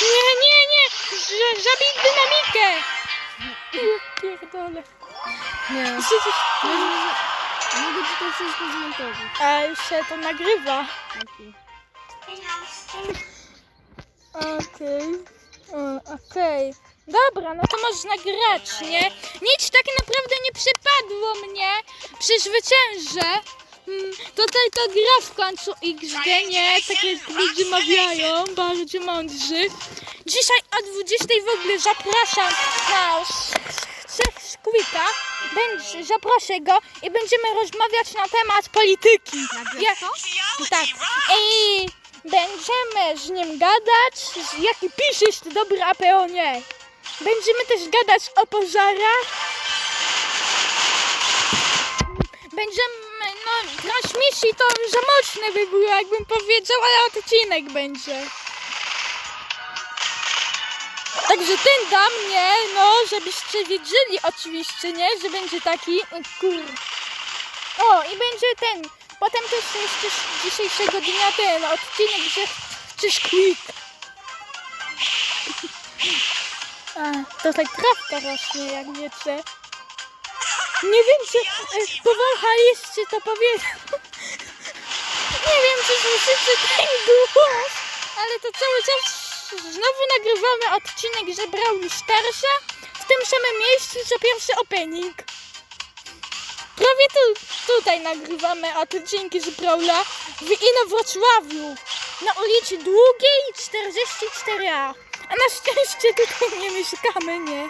Nie, nie, nie! Ż- Żabi dynamikę! Pierdolę. Nie. Mogę ci to wszystko zmontować. A już się to nagrywa. Okej. Okej. Okej. Dobra, no to można grać, nie? Nic tak naprawdę nie przypadło mnie. Przezwyciężę. Tutaj to gra w końcu XD, nie? Tak jak ludzie mawiają, bardzo mądrzy. Dzisiaj o 20 w ogóle zapraszam na Squika. Będzie, zaproszę go i będziemy rozmawiać na temat polityki. Ja- tak. I będziemy z nim gadać, z- jaki piszesz ty dobry APO nie. Będziemy też gadać o pożarach. Będziemy, no, transmisji to za mocne by było, jakbym powiedział, ale odcinek będzie. Także ten da mnie, no, żebyście wiedzieli oczywiście, nie, że będzie taki, kur... O, i będzie ten, potem też jeszcze dzisiejszego dnia ten odcinek, że chcesz quick. A, to tak trawka rośnie, jak wiecie. Nie wiem, czy e, powąchaliście to powiedział. Nie wiem, czy słyszycie ten głos, ale to cały czas znowu nagrywamy odcinek, że Brawl Starsza w tym samym miejscu, co pierwszy opening. Prawie tu, tutaj nagrywamy odcinki z Brawla w Inowrocławiu na ulicy Długiej 44A. A na szczęście tutaj nie mieszkamy, nie?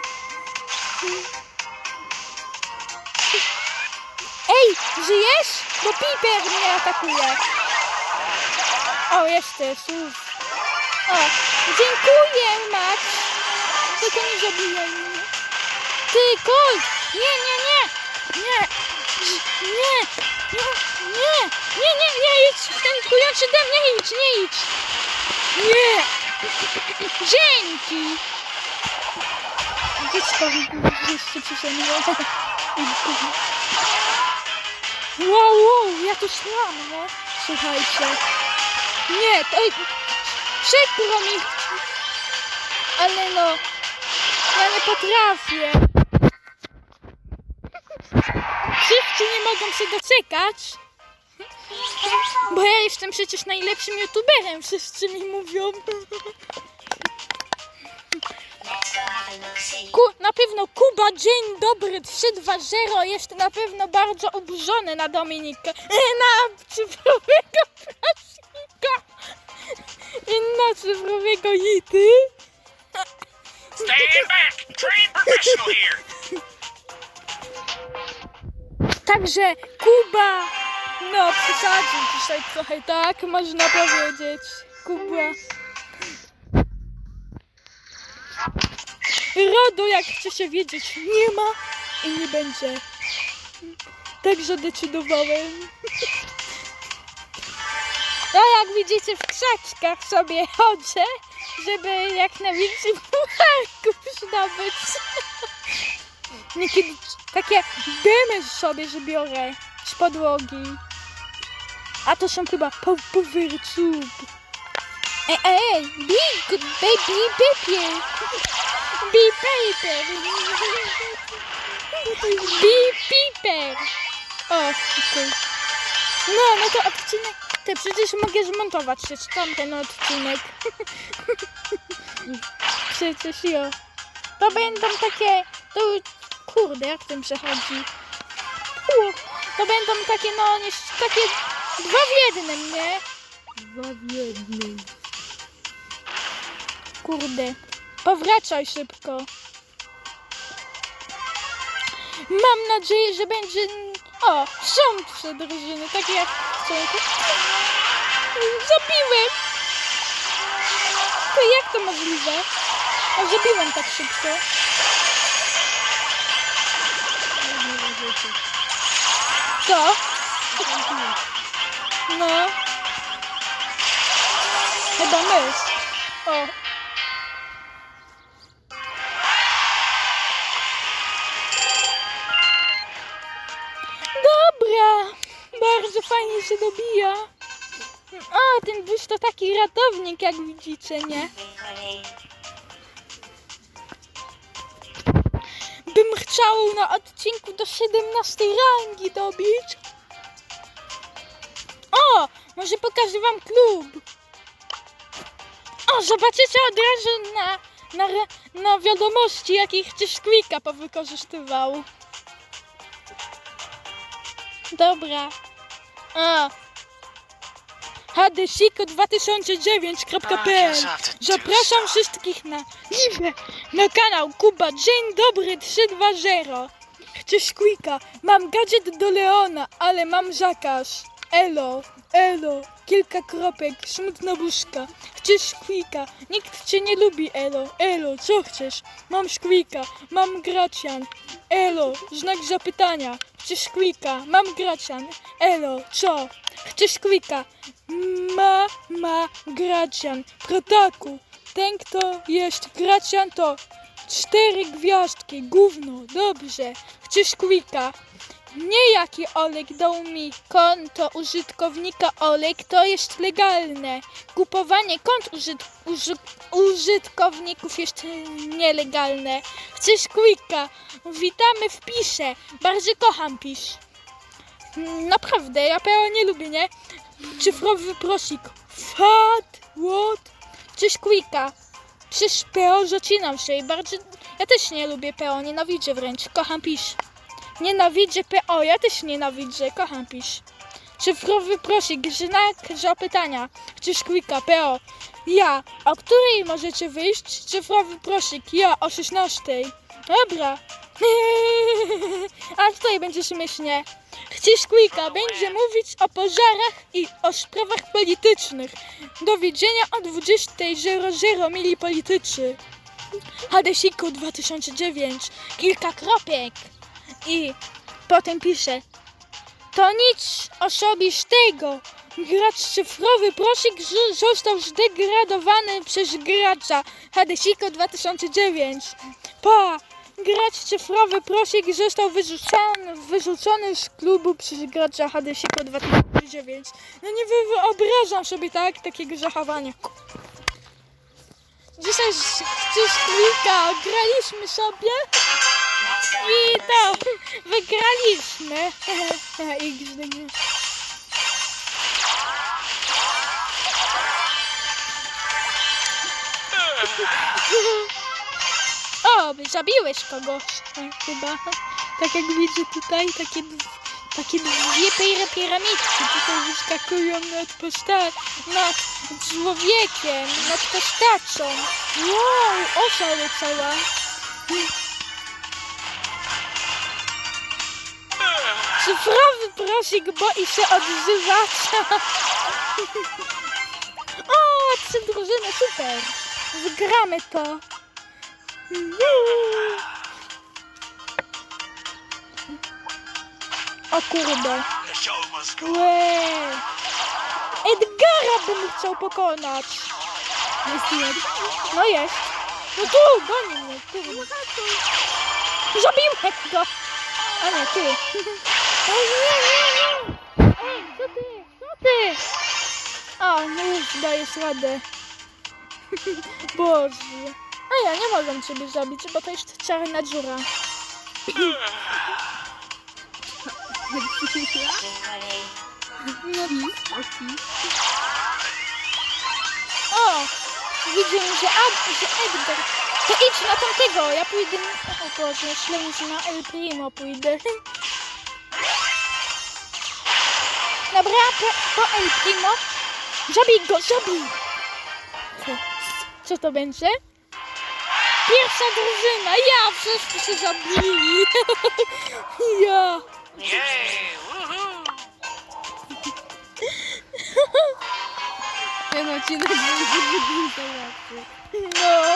Ej, żyjesz? Bo Piper mnie atakuje. O, jesteś, już. O, dziękuję, Max. Tylko nie zabijaj mnie. Ty, Colt! Nie, nie, nie! Nie! Nie! Nie! Nie! Nie, nie, idź! Ten trujący dem, nie idź, nie idź! Nie! Dzięki! Dziecko jeszcze przyszedł. Wow, wow, ja tu szłam, nie? Słuchajcie. Nie, to... Przykro mi. Ale no... Ja nie potrafię. Wszyscy nie mogą się doczekać. Bo ja jestem przecież najlepszym youtuberem, wszyscy mi mówią. Ku, na pewno Kuba, dzień dobry, 320 jest na pewno bardzo oburzony na Dominikę. Na cyfrowego prasika. I na cyfrowego Jity. Stand back! Trained professional here! Także Kuba, no przesadził dzisiaj trochę, tak można powiedzieć. Kuba. RODO, jak chcecie wiedzieć, nie ma i nie będzie. Tak zadecydowałem. No jak widzicie w krzaczkach sobie chodzę, żeby jak najwięcej pucharków zdobyć. Niekiedy takie dymy sobie zabiorę z podłogi. A to są chyba po. Ej, ej, big baby baby. Bee paper. Bee paper. O, okej. No, no to odcinek. Ty przecież mogę zmontować jeszcze tamten odcinek. przecież jo. To będą takie. To, kurde, jak tym przechodzi? U, to będą takie, no, takie dwa w jednym, nie? Dwa w jednym. Kurde. Powracaj szybko. Mam nadzieję, że będzie. O, są trzy drużyny, takie jak są. Zabiłem! To jak to możliwe? A zabiłem tak szybko. To? No. Chyba my. O. się dobija. O, ten busz to taki ratownik, jak widzicie, nie? Bym chciał na odcinku do 17 rangi dobić. O, może pokażę wam klub. O, zobaczycie od razu na, na, na wiadomości, jakich chcesz klika powykorzystywał. Dobra. A. hdsiku2009.pl Zapraszam wszystkich na live na kanał Kuba. Dzień dobry 320. Chcesz quicka? Mam gadżet do Leona, ale mam zakaz. Elo, elo, kilka kropek, smutna buźka. Chcesz quicka? Nikt cię nie lubi, elo, elo, co chcesz? Mam szkwika, mam gracian. Elo, znak zapytania. Chcesz quicka? Mam gracian. Elo, co? Chcesz quicka? Ma, ma, gracian. Protaku, ten kto jest gracian to cztery gwiazdki, gówno, dobrze. Chcesz quicka? Nie jaki Olek dał mi konto użytkownika Olek, to jest legalne. Kupowanie kont użyt, uży, użytkowników jest nielegalne. Chcesz quicka? Witamy w pisze. Bardzo kocham pisz. Naprawdę, ja PO nie lubię, nie? Cyfrowy prosik. Fat, what? Chcesz quicka? Przez PO zacinam się i bardzo... Ja też nie lubię PO, nienawidzę wręcz. Kocham pisz. Nienawidzę PO, ja też nienawidzę, kocham pisz. Cyfrowy prosik, znak zapytania. Chcesz quicka, PO? Ja. O której możecie wyjść? Cyfrowy prosik, ja o 16. Dobra. A tutaj będzie śmiesznie. Chcesz quicka, będzie mówić o pożarach i o sprawach politycznych. Do widzenia o 20.00 mili politycy. Hadesiku 2009. Kilka kropek. I potem pisze. To nic osobistego. Gracz cyfrowy prosik z- został zdegradowany przez gracza Hadesiko 2009. Pa! Gracz cyfrowy prosik został wyrzucony, wyrzucony z klubu przez gracza Hadesiko 2009. No nie wy- wyobrażam sobie tak takiego zachowania. Dzisiaj z- z klika graliśmy sobie i to wygraliśmy. XD. O, zabiłeś kogoś e, chyba. Tak jak widzę tutaj, takie, takie dwie pira- piramidki tutaj wyskakują nad posta nad człowiekiem, nad postacią. Wow, osa leciała. Cyfrowy prosik boi się odzywać. O, trzy drużyny, super. Wygramy to. O kurde. Łe. Edgara bym chciał pokonać. Jest. No jest. No tu, goni mnie, kurde. Zabiłem go. A nie, ty. Ej, nie, nie, nie. Ej, co ty? Co ty? A, no już dajesz radę. Boże. A ja nie mogę ciebie zabić, bo to jest czarna dziura. No. O! Widzę, że, Ad, że Edgar. To idź na tamtego, ja pójdę. O Boże, myślałem, że na El Primo pójdę. Dobra, po, po El Primo. Zabij go, zabij! Co, co to będzie? Pierwsza drużyna, ja! Wszyscy się zabili! ja! Woohoo! Ten odcinek będzie bardzo łatwy. No!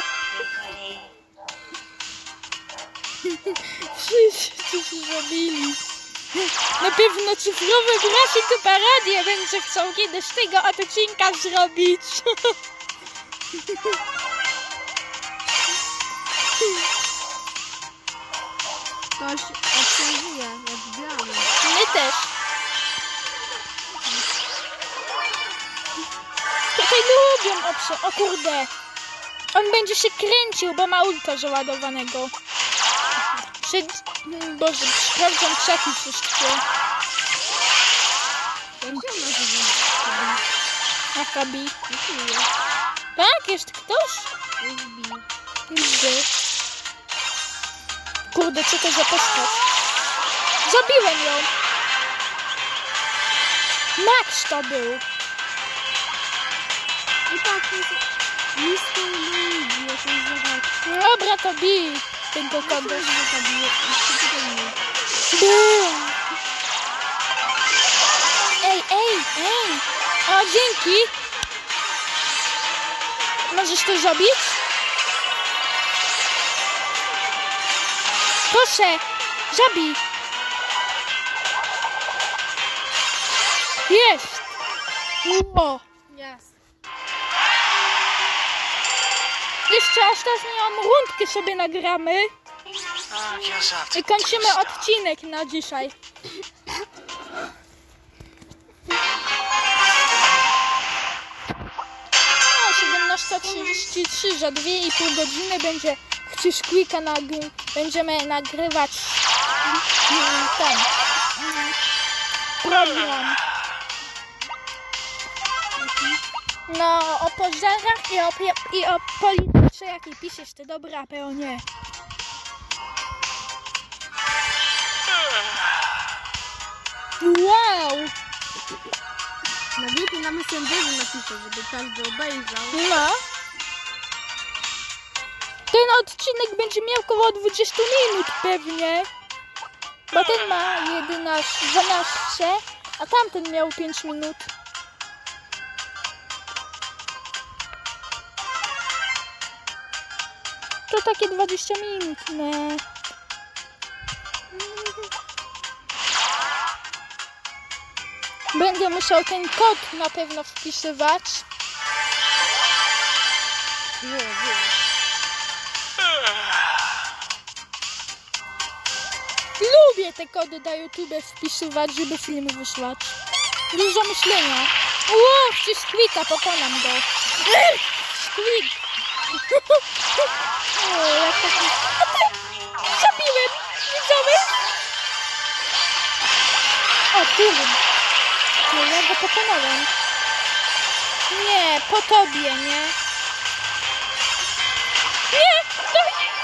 Wszyscy się zabili. Na pewno cyfrowy grafik parodię będzie chciał kiedyś tego odcinka zrobić. Ktoś obserwuje, jak gramy. My też. tutaj lubią obsze... O kurde. On będzie się kręcił, bo ma ulta załadowanego. Przed... Boże, sprawdzam krzaki wszystkie. Będzie ona żywa. Jaka bi. Dziękuję. Tak? Jest ktoś? Widzę. Kurde, co to za postać? Zabiłem ją. Max to był. I tak, jest Mr. Luigi, jakoś zobaczcie. Dobra, to bij Tem que colocar dois no cabelo. Ei, ei, ei! Ó, dzięki! Możesz to zrobić? Proszę, zabij! Jest! Ło! Jeszcze ostatnią rundkę sobie nagramy zat. i kończymy odcinek na dzisiaj. No, 17.33, za 2,5 godziny będzie Chcesz Quicka nagry- będziemy nagrywać ten program. No, o pożarach i o, i o polityce, jakiej piszesz ty, dobra, pełnie. Wow! Nawiety na Messengerze napiszę, żeby każdy obejrzał. No. Ten odcinek będzie miał około 20 minut pewnie. Bo ten ma 11, 12, a tamten miał 5 minut. Takie 20 minut, ne. Będę musiał ten kod na pewno wpisywać. Nie, nie. Lubię te kody na YouTube wpisywać, żeby filmy wysłać. Dużo myślenia. Ło, czy Squeaka, pokonam go. Squeak. o, jak taki... Zabiłem. O, kurde. Nie, ja go pokonałem. Nie, po tobie, nie. Nie, to...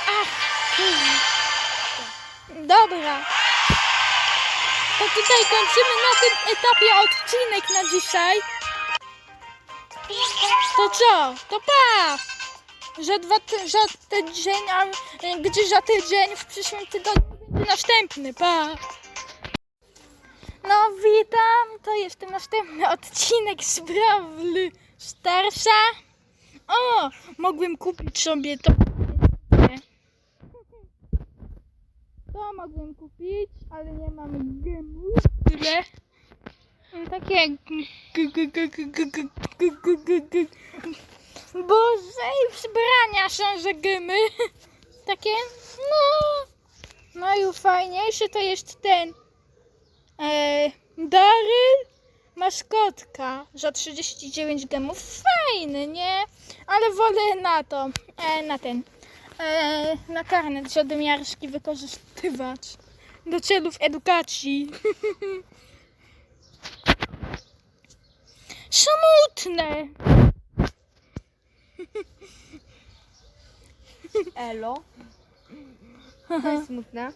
Ach, kurde. Dobra. To tutaj kończymy na tym etapie odcinek na dzisiaj. To co? To pa! Za dwa za tydzień, a y, gdzie za tydzień w przyszłym tygodniu będzie następny, pa! No witam, to jest ten następny odcinek z Brawl Starsa. O, mogłem kupić sobie to. To mogłem kupić, ale nie mam gemów. Tyle. Takie. Są za gemy. Takie, no. No i fajniejszy to jest ten. E, Daryl maskotka za 39 gemów. Fajny, nie? Ale wolę na to. E, na ten e, na karnet zadymiarski wykorzystywać do celów edukacji. Smutne. Elo. To jest smutne.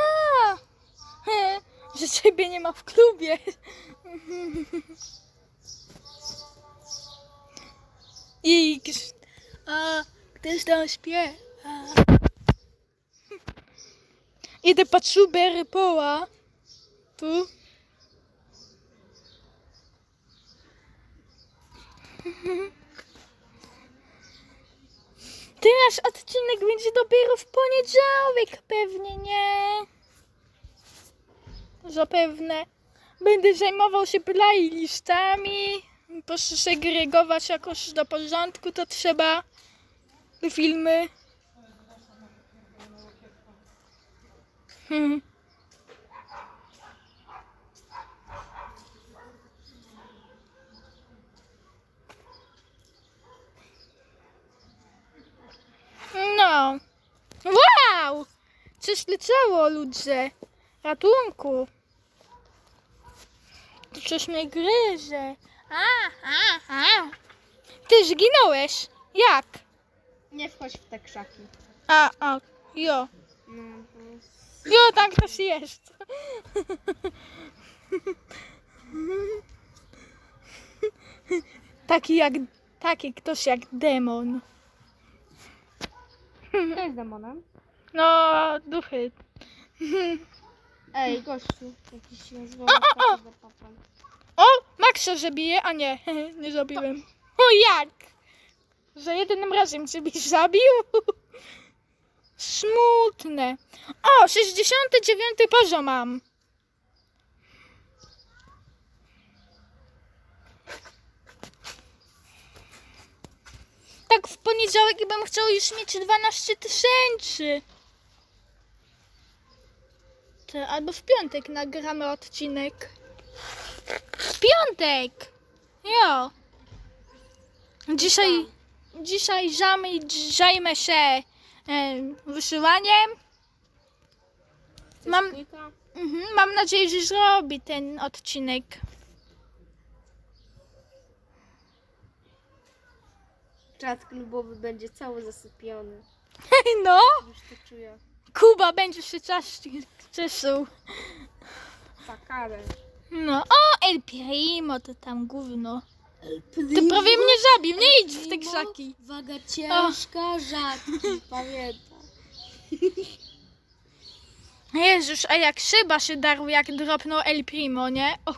A, he, że ciebie nie ma w klubie. X. A, ktoś tam śpiewa. Idę pod szubę poła. Tu. Teraz odcinek będzie dopiero w poniedziałek pewnie, nie? Zapewne. Będę zajmował się playlistami. Posegregować jakoś do porządku to trzeba. Filmy. Hmm. Coś leciało, ludzie. Ratunku. To coś mnie gryzie. A, a, a. Ty zginąłeś. Jak? Nie wchodź w te krzaki. A, a, jo. No, Jo, tam ktoś jest. Taki jak, taki ktoś jak demon. Kto jest demonem? No, duchy. Ej, gościu. Jakiś nazwał O, Maxa zabije, a nie, nie zabiłem. O jak? Za jednym razem cię byś zabił? Smutne. O, 69 poziom mam. Tak w poniedziałek bym chciał już mieć 12 tysięcy. Albo w piątek nagramy odcinek. W piątek! Jo. Dzisiaj, dzisiaj zamy, zajmę się e, wysyłaniem. Mam, mhm, mam nadzieję, że zrobi ten odcinek. Czat klubowy będzie cały zasypiony. No, Już to czuję. Kuba będzie się czaszki cieszył. Fakarę. No, o, El Primo, to tam gówno. Ty prawie mnie zabił, nie idź w te krzaki. Waga ciężka, rzadki. Pamiętam. Jezus, a jak szyba się darł, jak dropnął El Primo, nie? O,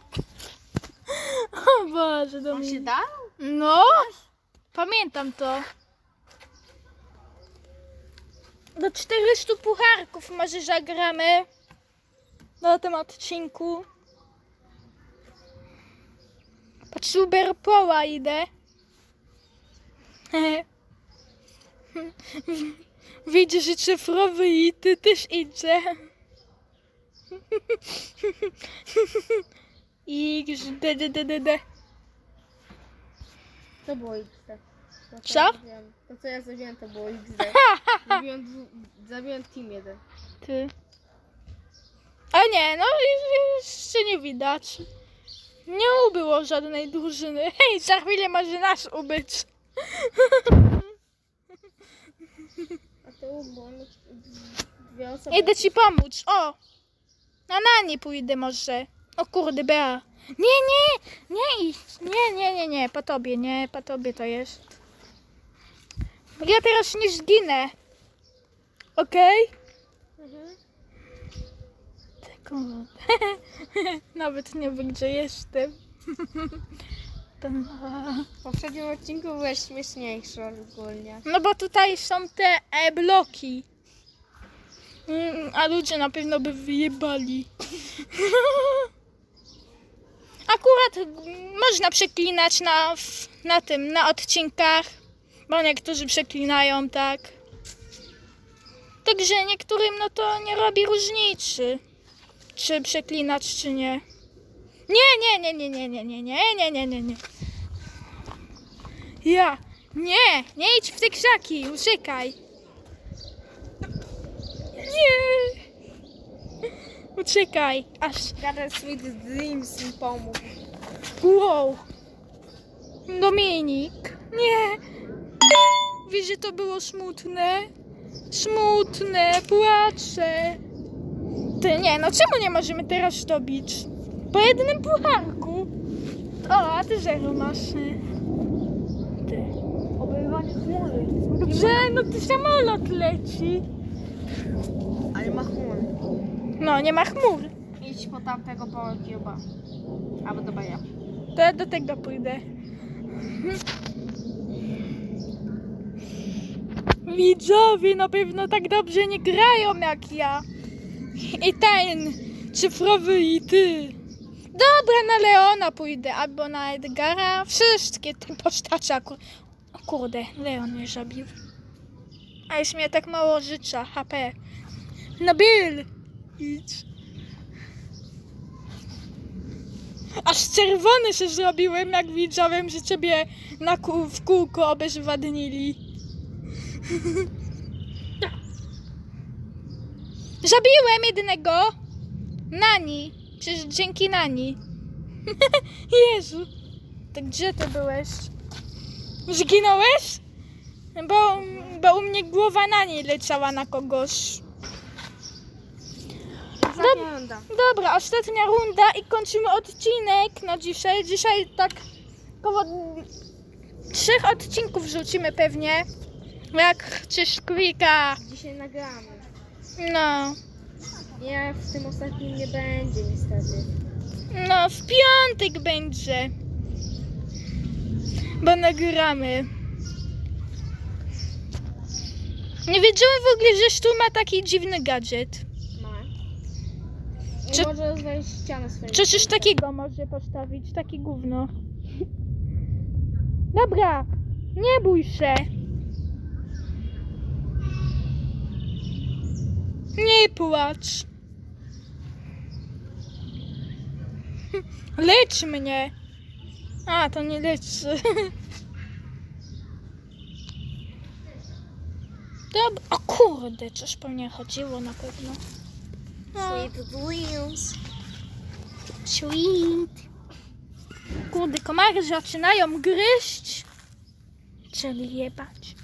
o Boże, On Dominik. się dał? No, pamiętam to. Do 400 pucharków może zagramy na tym odcinku. Po Superpoła idę. Widzisz, że cyfrowy i ty też idzie. X, d, d, d, d. To było XD. To, Co? ja zrobiłem- To co ja zrobiłem to było XD. Zabiłem, dwu- zabiłem team jeden. Ty. A nie, no i- jeszcze nie widać. Nie ubyło żadnej drużyny. Hej, za chwilę może nas ubyć. A to było no, dwie osoby. Idę ci pomóc. O! Na nani pójdę może. O kurde, Bea. Nie, nie, nie idź. Nie, nie, nie, nie. Po tobie, nie. Po tobie to jest. Ja teraz nie zginę. Okej? Mhm. Taką... Nawet nie wiem, gdzie jestem. Tam- W poprzednim odcinku byłeś śmieszniejszy ogólnie. No bo tutaj są te e, bloki. Mm, A ludzie na pewno by wyjebali. Akurat mm, można przeklinać na, w- na tym, na odcinkach, bo niektórzy przeklinają, tak. Także niektórym no to nie robi różnicy, czy przeklinać, czy nie. Nie, nie, nie, nie, nie, nie, nie, nie, nie, nie, nie, nie. Ja. Nie, nie idź w te krzaki, uciekaj. Nie. Uciekaj, aż Garen Sweet Dreams mi pomógł. wow. Dominik, nie. Wiesz, że to było smutne? Smutne, płaczę. Ty nie, no czemu nie możemy teraz dobić? Po jednym pucharku. O, a ty zero masz. Ty. Obywanie chmury. Dobrze, no ty samolot leci. Ale ma chmury. No, nie ma chmur. Idź po tamtego Cube'a. Albo do Baja. To ja do tego pójdę. Widzowie na pewno tak dobrze nie grają jak ja. I ten cyfrowy i ty. Dobra, na Leona pójdę, albo na Edgara. Wszystkie te postacie akurat. O kurde, Leon mnie zabił. A jest mnie tak mało życia, HP. Na Bill! Idź. Aż czerwony się zrobiłem, jak widziałem, że ciebie na kół, w kółko obezwładnili. Zabiłem jednego. Nani. Przecież dzięki Nani. Jezu. To gdzie ty byłeś? Zginąłeś? Bo, bo u mnie głowa Nani leciała na kogoś. Runda. Dobra, ostatnia runda i kończymy odcinek na dzisiaj. Dzisiaj tak około trzech odcinków wrzucimy pewnie. Jak czyż klika. Dzisiaj nagramy. No. Nie, w tym ostatnim nie będzie niestety. No, w piątek będzie. Bo nagramy. Nie wiedziałem w ogóle, że Stu ma taki dziwny gadżet. Ma. I Czy- może znaleźć ścianę swoją. Czy coś takiego może postawić? Takie gówno. Dobra, nie bój się. Nie płacz. Lecz mnie. A, to nie leczy. Dobra. O kurde, coś po mnie chodziło na pewno. No. Sweet dreams. Sweet. Kurde, komary zaczynają gryźć. Czyli jebać.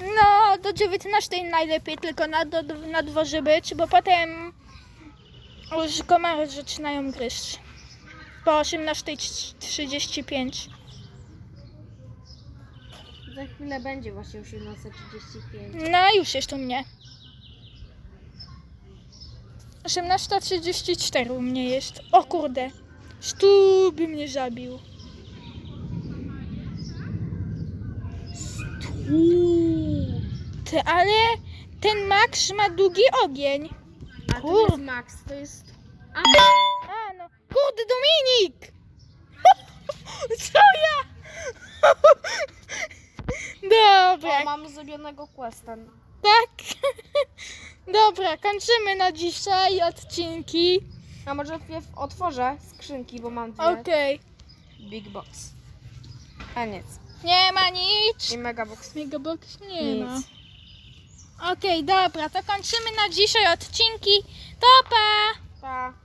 No, do 19 najlepiej tylko na, do, na dworze być, bo potem już komary zaczynają gryźć. Po 18.35. Za chwilę będzie właśnie 18.35. No, już jest u mnie. 18.34 u mnie jest. O kurde. Stu by mnie zabił. Ale ten Max ma długi ogień. A to Kur- jest Max, to jest... A, A no. Kurde, Dominik! Co ja? Dobra. o, mam zrobionego questa. Tak? Dobra, kończymy na dzisiaj odcinki. A może wpierw otworzę skrzynki, bo mam dwie. Okej. Big box. A nic. Nie ma nic. I mega box. Megabox nie Nic. ma. Okej, dobra, to kończymy na dzisiaj odcinki. To pa! Pa.